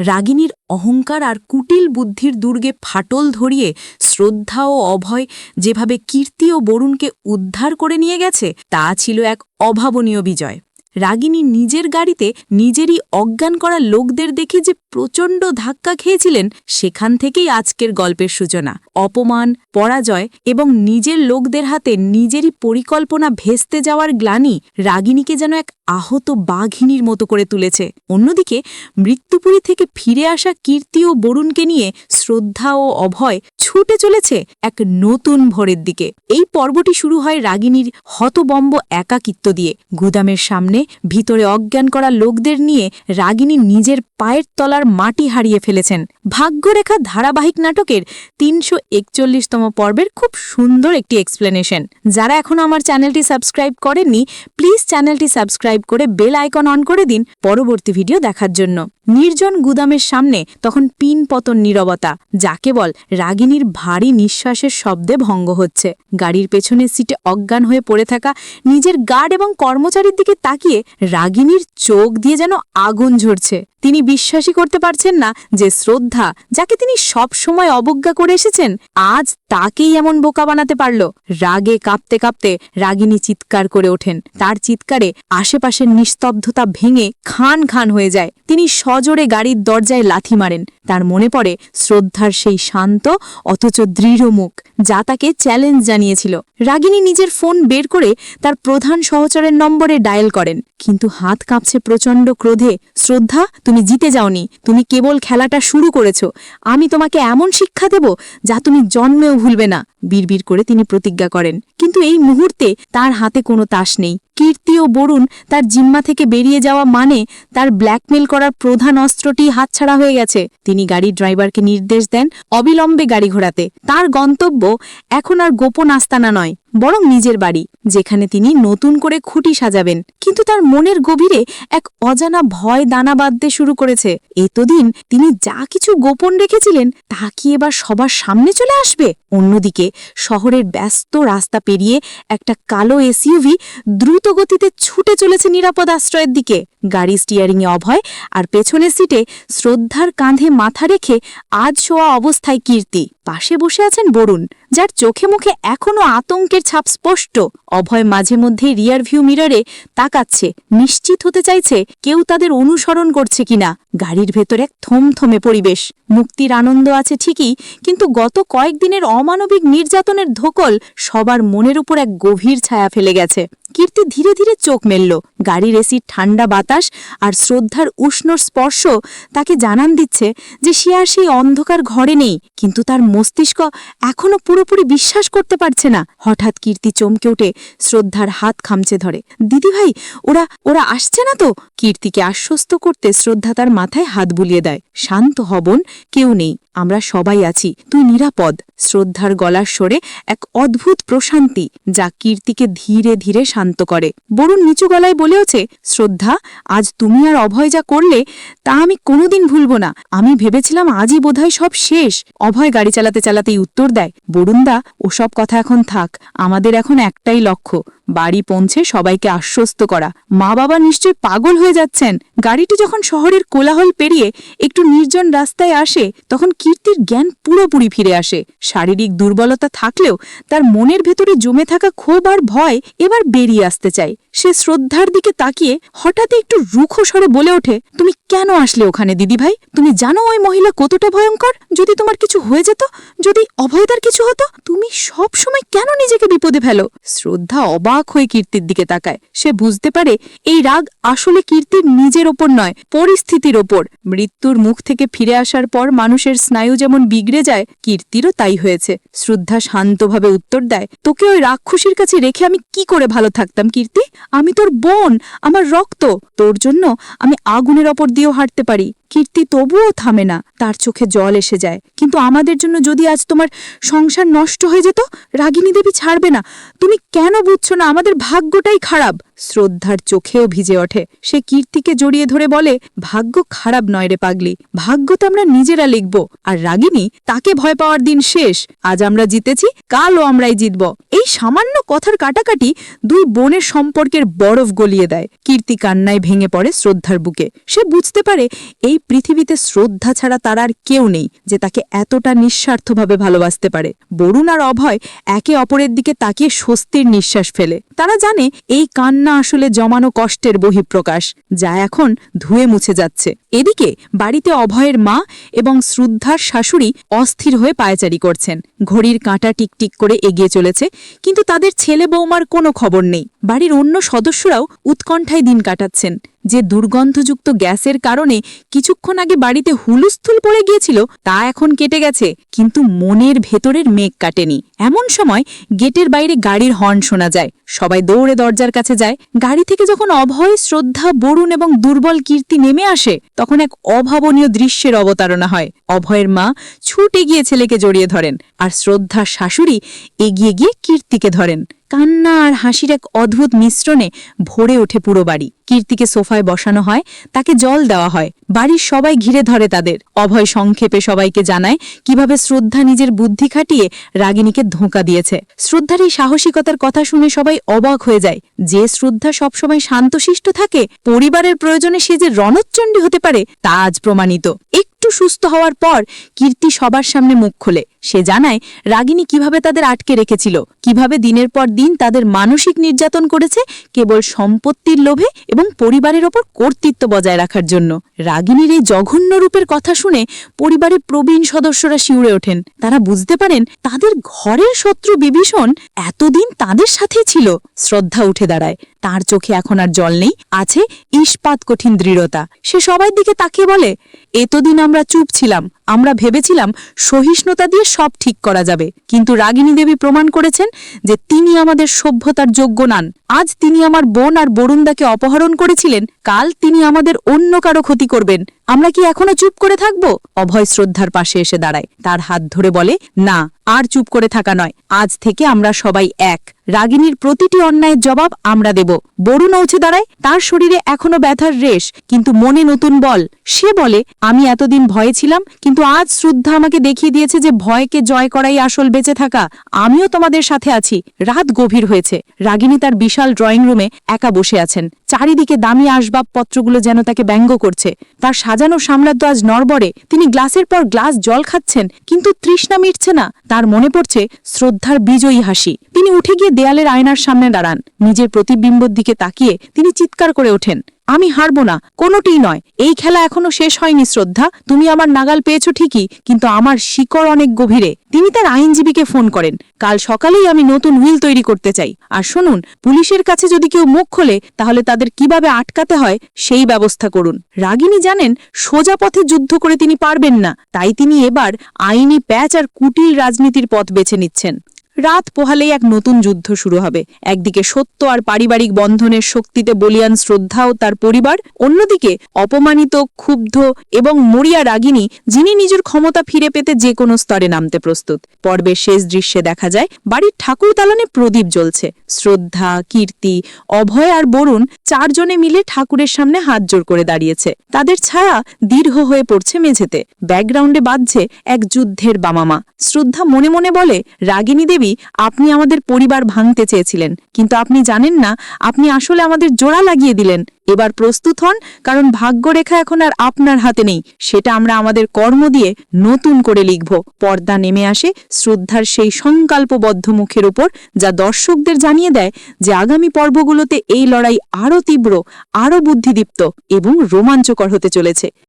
রাগিনীর অহংকার আর কুটিল বুদ্ধির দুর্গে ফাটল ধরিয়ে শ্রদ্ধা ও অভয় যেভাবে কীর্তি ও বরুণকে উদ্ধার করে নিয়ে গেছে, তা ছিল এক অভাবনীয় বিজয়। রাগিনী নিজের গাড়িতে নিজেরই অজ্ঞান করা লোকদের দেখে যে প্রচণ্ড ধাক্কা খেয়েছিলেন, সেখান থেকেই আজকের গল্পের সূচনা। অপমান, পরাজয় এবং নিজের লোকদের হাতে নিজেরই পরিকল্পনা ভেস্তে যাওয়ার গ্লানি রাগিনীকে যেন এক আহত বাঘিনীর মতো করে তুলেছে। অন্যদিকে মৃত্যুপুরী থেকে ফিরে আসা কীর্তি ও বরুণকে নিয়ে শ্রদ্ধা ও অভয় ছুটে চলেছে এক নতুন ভোরের দিকে। এই পর্বটি শুরু হয় রাগিনীর হতবম্ব একাকিত্ব দিয়ে। গুদামের সামনে ভিতরে অজ্ঞান করা লোকদের নিয়ে রাগিনী নিজের পায়ের তলার মাটি হারিয়ে ফেলেছেন। ভাগ্যরেখা ধারাবাহিক নাটকের তিনশো একচল্লিশতম পর্বের খুব সুন্দর একটি এক্সপ্লেনেশন যারা এখনও আমার চ্যানেলটি সাবস্ক্রাইব করেননি প্লিজ চ্যানেলটি সাবস্ক্রাইব করে বেল আইকন অন করে দিন পরবর্তী ভিডিও দেখার জন্য। নির্জন গুদামের সামনে তখন পিন পতন নীরবতা, যা কেবল রাগিনীর ভারী নিঃশ্বাসের শব্দে ভঙ্গ হচ্ছে। গাড়ির পেছনে সিটে অজ্ঞান হয়ে পড়ে থাকা নিজের গার্ড এবং কর্মচারীর দিকে তাকিয়ে রাগিনীর চোখ দিয়ে যেন আগুন ঝরছে। তিনি বিশ্বাসই করতে পারছেন না যে শ্রদ্ধা, যাকে তিনি সব সময় অবজ্ঞা করে এসেছেন, আজ তাকেই এমন বোকা বানাতে পারল। রাগে কাঁপতে কাঁপতে রাগিনী চিৎকার করে ওঠেন। তার চিৎকারে আশেপাশের নিস্তব্ধতা ভেঙে খান খান হয়ে যায়। তিনি সজোরে গাড়ির দরজায় লাথি মারেন। তার মনে পড়ে শ্রদ্ধার সেই শান্ত, অথচ দৃঢ় মুখ, যা তাকে চ্যালেঞ্জ জানিয়েছিল। রাগিনী নিজের ফোন বের করে তার প্রধান সহচরের নম্বরে ডায়াল করেন। কিন্তু হাত কাঁপছে প্রচণ্ড ক্রোধে। শ্রদ্ধা, তুমি জিতে যাওনি। তুমি কেবল খেলাটা শুরু করেছ। আমি তোমাকে এমন শিক্ষা দেব যা তুমি জন্মেও ভুলবে না। বিড়বিড় করে তিনি প্রতিজ্ঞা করেন। কিন্তু এই মুহূর্তে তার হাতে কোনো তাস নেই। কীর্তি ও বরুণ তার জিম্মা থেকে বেরিয়ে যাওয়া মানে তার ব্ল্যাকমেল করার প্রধান অস্ত্রটি হাতছাড়া হয়ে গেছে। তিনি গাড়ির ড্রাইভারকে নির্দেশ দেন অবিলম্বে গাড়ি ঘোরাতে তার গন্তব্য এখন আর গোপন আস্তানা নয়, বরং নিজের বাড়ি, যেখানে তিনি নতুন করে খুঁটি সাজাবেন। কিন্তু তার মনের গভীরে এক অজানা ভয় দানা বাঁধতে শুরু করেছে। এতদিন তিনি যা কিছু গোপন রেখেছিলেন, তা কি এবার সবার সামনে চলে আসবে? অন্যদিকে, শহরের ব্যস্ত রাস্তা পেরিয়ে একটা কালো এসইউভি দ্রুত গতিতে ছুটে চলেছে নিরাপদ আশ্রয়ের দিকে। গাড়ি স্টিয়ারিংয়ে অভয়, আর পেছনের সিটে শ্রদ্ধার কাঁধে মাথা রেখে আজ শোয়া অবস্থায় কীর্তি। পাশে বসে আছেন বরুণ, যার চোখে মুখে এখনও আতঙ্কের ছাপ স্পষ্ট। অভয় মাঝে মধ্যে রিয়ার ভিউ মিররে তাকাচ্ছে, নিশ্চিত হতে চাইছে কেউ তাদের অনুসরণ করছে কিনা। গাড়ির ভেতর এক থমথমে পরিবেশ। মুক্তির আনন্দ আছে ঠিকই, কিন্তু গত কয়েকদিনের অমানবিক নির্যাতনের ধোকল সবার মনের উপর এক গভীর ছায়া ফেলে গেছে। কীর্তি ধীরে ধীরে চোখ মেলল। গাড়ির এসির ঠান্ডা বাতাস আর শ্রদ্ধার উষ্ণ স্পর্শ তাকে জানান দিচ্ছে যে সে আর সেই অন্ধকার ঘরে নেই, কিন্তু তার মস্তিষ্ক এখনও পুরোপুরি বিশ্বাস করতে পারছে না। হঠাৎ কীর্তি চমকে উঠে শ্রদ্ধার হাত খামচে ধরে। দিদিভাই ওরা ওরা আসছে না তো? কীর্তিকে আশ্বস্ত করতে শ্রদ্ধা তার মাথায় হাত বুলিয়ে দেয়। শান্ত হবন, কেউ নেই। আমরা সবাই আছি, তুই নিরাপদ। শ্রদ্ধার গলার সরে এক অদ্ভুত প্রশান্তি, যা কীর্তিকে ধীরে ধীরে শান্ত করে। বরুণ নিচু গলায় বলেওছে শ্রদ্ধা, আজ তুমি আর অভয় যা করলে, তা আমি কোনোদিন ভুলব না। আমি ভেবেছিলাম আজই বোধহয় সব শেষ। অভয় গাড়ি চালাতে চালাতেই উত্তর দেয়, বরুণদা, ওসব কথা এখন থাক। আমাদের এখন একটাই লক্ষ্য বাড়ি পৌঁছে সবাইকে আশ্বস্ত করা। মা বাবা নিশ্চয় পাগল হয়ে যাচ্ছেন। গাড়িটি যখন শহরের কোলাহল পেরিয়ে একটু নির্জন রাস্তায় আসে, তখন কীর্তির জ্ঞান পুরোপুরি ফিরে আসে। শারীরিক দুর্বলতা থাকলেও তার মনের ভেতরে জমে থাকা ক্ষোভ আর ভয় এবার বেরিয়ে আসতে চায়। সে শ্রদ্ধার দিকে তাকিয়ে হঠাৎ একটু রুখো স্বরে বলে ওঠে, তুমি কেন আসলে ওখানে, দিদিভাই? তুমি জানো ওই মহিলা কতটা ভয়ঙ্কর? যদি তোমার কিছু হয়ে যেত, যদি অভয়দার কিছু হতো, তুমি সব সময় কেন নিজেকে বিপদে ফেলো? শ্রদ্ধা অবাক হয়ে কীর্তির দিকে তাকায়। সে বুঝতে পারে এই রাগ আসলে কীর্তির নিজের ওপর নয়, পরিস্থিতির ওপর। মৃত্যুর মুখ থেকে ফিরে আসার পর মানুষের স্নায়ু যেমন বিগড়ে যায়, কীর্তিরও তাই হয়েছে। শ্রদ্ধা শান্তভাবে উত্তর দেয়, তোকে ওই রাক্ষসীর কাছে রেখে আমি কি করে ভালো থাকতাম, কীর্তি? আমি তোর বোন আমার রক্ত। তোর জন্য আমি আগুনের ওপর দিয়েও হাঁটতে পারি। কীর্তি তবুও থামে না। তার চোখে জল এসে যায়। কিন্তু আমাদের জন্য যদি আজ তোমার সংসার নষ্ট হয়ে যেত, রাগিনী দেবী ছাড়বে না। তুমি কেন বুঝছ না আমাদের ভাগ্যটাই খারাপ? শ্রদ্ধার চোখেও ভিজে ওঠে। সে কীর্তিকে জড়িয়ে ধরে বলে, ভাগ্য খারাপ নয় রে পাগলি। ভাগ্য তো আমরা নিজেরা লিখব। আর রাগিনী তাকে ভয় পাওয়ার দিন শেষ। আজ আমরা জিতেছি, কালও আমরাই জিতব। এই সামান্য কথার কাটাকাটি দুই বোনের সম্পর্কের বরফ গলিয়ে দেয়। কীর্তি কান্নায় ভেঙে পড়ে শ্রদ্ধার বুকে। সে বুঝতে পারে, এই পৃথিবীতে শ্রদ্ধা ছাড়া তার আর কেউ নেই যে তাকে এতটা নিঃস্বার্থভাবে ভালোবাসতে পারে। বরুণ আর অভয় একে অপরের দিকে তাকিয়ে স্বস্তির নিঃশ্বাস ফেলে। তারা জানে এই কান্না আসলে জমানো কষ্টের বহিঃপ্রকাশ, যা এখন ধুয়ে মুছে যাচ্ছে। এদিকে বাড়িতে অভয়ের মা এবং শ্রদ্ধার শাশুড়ি অস্থির হয়ে পায়চারি করছেন। ঘড়ির কাঁটা টিকটিক করে এগিয়ে চলেছে, কিন্তু তাদের ছেলে বৌমার কোনো খবর নেই। বাড়ির অন্য সদস্যরাও উৎকণ্ঠায় দিন কাটাচ্ছেন। যে দুর্গন্ধযুক্ত গ্যাসের কারণে কিছুক্ষণ আগে বাড়িতে হুলুস্থুল পড়ে গিয়েছিল, তা এখন কেটে গেছে। কিন্তু মনের ভেতরের মেঘ কাটেনি। এমন সময় গেটের বাইরে গাড়ির হর্ন শোনা যায়। সবাই দৌড়ে দরজার কাছে যায়। গাড়ি থেকে যখন অভয়, শ্রদ্ধা, বরুণ এবং দুর্বল কীর্তি নেমে আসে, তখন এক অভাবনীয় দৃশ্যের অবতারণা হয়। অভয়ের মা ছুটে গিয়ে ছেলেকে জড়িয়ে ধরেন আর শ্রদ্ধার শাশুড়ি এগিয়ে গিয়ে কীর্তিকে ধরেন। কান্না আর হাসির এক অদ্ভুত মিশ্রণে ভরে ওঠে পুরো বাড়ি। কীর্তিকে সোফায় বসানো হয়, তাকে জল দেওয়া হয়। বাড়ির সবাই ঘিরে ধরে তাদের। অভয় সংক্ষেপে সবাইকে জানায় কীভাবে শ্রদ্ধা নিজের বুদ্ধি খাটিয়ে রাগিনীকে ধোঁকা দিয়েছে। শ্রদ্ধার এই সাহসিকতার কথা শুনে সবাই অবাক হয়ে যায়। যে শ্রদ্ধা সবসময় শান্তশিষ্ট থাকে, পরিবারের প্রয়োজনে সে যে রণচ্চণ্ডী হতে পারে, তা আজ প্রমাণিত। একটু সুস্থ হওয়ার পর কীর্তি সবার সামনে মুখ খোলে। সে জানায়, রাগিনী কীভাবে তাদের আটকে রেখেছিল? কীভাবে দিনের পর দিন তাদের মানসিক নির্যাতন করেছে? কেবল সম্পত্তির লোভে এবং পরিবারের ওপর কর্তৃত্ব বজায় রাখার জন্য। রাগিনীর এই জঘন্য রূপের কথা শুনে পরিবারের প্রবীণ সদস্যরা শিউরে ওঠেন। তারা বুঝতে পারেন, তাদের ঘরের শত্রু বিভীষণ এতদিন তাদের সাথেই ছিল। শ্রদ্ধা উঠে দাঁড়ায়। তার চোখে এখন আর জল নেই, আছে ইস্পাত কঠিন দৃঢ়তা। সে সবাই দিকে তাকিয়ে বলে, এতদিন আমরা চুপ ছিলাম, আমরা ভেবেছিলাম সহিষ্ণুতা দিয়ে সব ঠিক করা যাবে। কিন্তু রাগিনী দেবী প্রমাণ করেছেন যে তিনি আমাদের সভ্যতার যোগ্য নান। আজ তিনি আমার বোন আর বরুণদাকে অপহরণ করেছিলেন কাল তিনি আমাদের অন্য কারও ক্ষতি করবেন। আমরা কি এখনও চুপ করে থাকব? অভয় শ্রদ্ধার পাশে এসে দাঁড়ায়। তার হাত ধরে বলে, না, আর চুপ করে থাকা নয়। আজ থেকে আমরা সবাই এক। রাগিনীর প্রতিটি অন্যায়ের জবাব আমরা দেব। বরুণ উঠে দাঁড়ায়। তার শরীরে এখনও ব্যথার রেশ, কিন্তু মনে নতুন বল। সে বলে, আমি এতদিন ভয়ে ছিলাম, কিন্তু আজ শ্রদ্ধা আমাকে দেখিয়ে দিয়েছে যে ভয়কে জয় করাই আসল বেঁচে থাকা। আমিও তোমাদের সাথে আছি। রাত গভীর হয়েছে। রাগিনী তার বিশাল ড্রয়িং রুমে একা বসে আছেন। চারিদিকে দামি আসবাবপত্রগুলো যেন তাকে ব্যঙ্গ করছে। তার সাজানো সাম্রাজ্য আজ নরবরে তিনি গ্লাসের পর গ্লাস জল খাচ্ছেন, কিন্তু তৃষ্ণা মিটছে না। তার মনে পড়ছে শ্রদ্ধার বিজয়ী হাসি। তিনি উঠে গিয়ে দেয়ালের আয়নার সামনে দাঁড়ান। নিজের প্রতিবিম্বর দিকে তাকিয়ে তিনি চিৎকার করে ওঠেন। আমি হারব না, কোনোটিই নয়। এই খেলা এখনও শেষ হয়নি, শ্রদ্ধা। তুমি আমার নাগাল পেয়েছ ঠিকই, কিন্তু আমার শিকড় অনেক গভীরে। তিনি তার আইনজীবীকে ফোন করেন। কাল সকালেই আমি নতুন হুইল তৈরি করতে চাই। আর শুনুন, পুলিশের কাছে যদি কেউ মুখ খোলে, তাহলে তাদের কীভাবে আটকাতে হয়, সেই ব্যবস্থা করুন। রাগিনী জানেন, সোজা পথে যুদ্ধ করে তিনি পারবেন না। তাই তিনি এবার আইনি প্যাচ আর কুটিল রাজনীতির পথ বেছে নিচ্ছেন। রাত পোহালেই এক নতুন যুদ্ধ শুরু হবে। একদিকে সত্য আর পারিবারিক বন্ধনের শক্তিতে বলিয়ান শ্রদ্ধা ও তার পরিবার, অন্যদিকে অপমানিত, ক্ষুব্ধ এবং মরিয়া রাগিনী, যিনি নিজের ক্ষমতা ফিরে পেতে যে কোনো স্তরে নামতে প্রস্তুত। পর্বের শেষ দৃশ্যে দেখা যায়, বাড়ির ঠাকুর দালানে প্রদীপ জ্বলছে। শ্রদ্ধা, কীর্তি, অভয় আর বরুণ চারজনে মিলে ঠাকুরের সামনে হাত জোর করে দাঁড়িয়েছে। তাদের ছায়া দীর্ঘ হয়ে পড়ছে মেঝেতে। ব্যাকগ্রাউন্ডে বাজছে এক যুদ্ধের বামামা। শ্রদ্ধা মনে মনে বলে, রাগিনী দেবী আপনি আমাদের পরিবার ভাঙতে চেয়েছিলেন। কিন্তু আপনি জানেন না, আপনি আসলে আমাদের জোড়া লাগিয়ে দিলেন। এবার প্রস্তুত হন, কারণ ভাগ্যরেখা এখন আর আপনার হাতে নেই। সেটা আমরা আমাদের কর্ম দিয়ে নতুন করে লিখব। পর্দা নেমে আসে শ্রদ্ধার সেই সংকল্পবদ্ধ মুখের ওপর যা দর্শকদের জানিয়ে দেয় যে আগামী পর্বগুলোতে এই লড়াই আরও তীব্র, আরও বুদ্ধিদীপ্ত এবং রোমাঞ্চকর হতে চলেছে।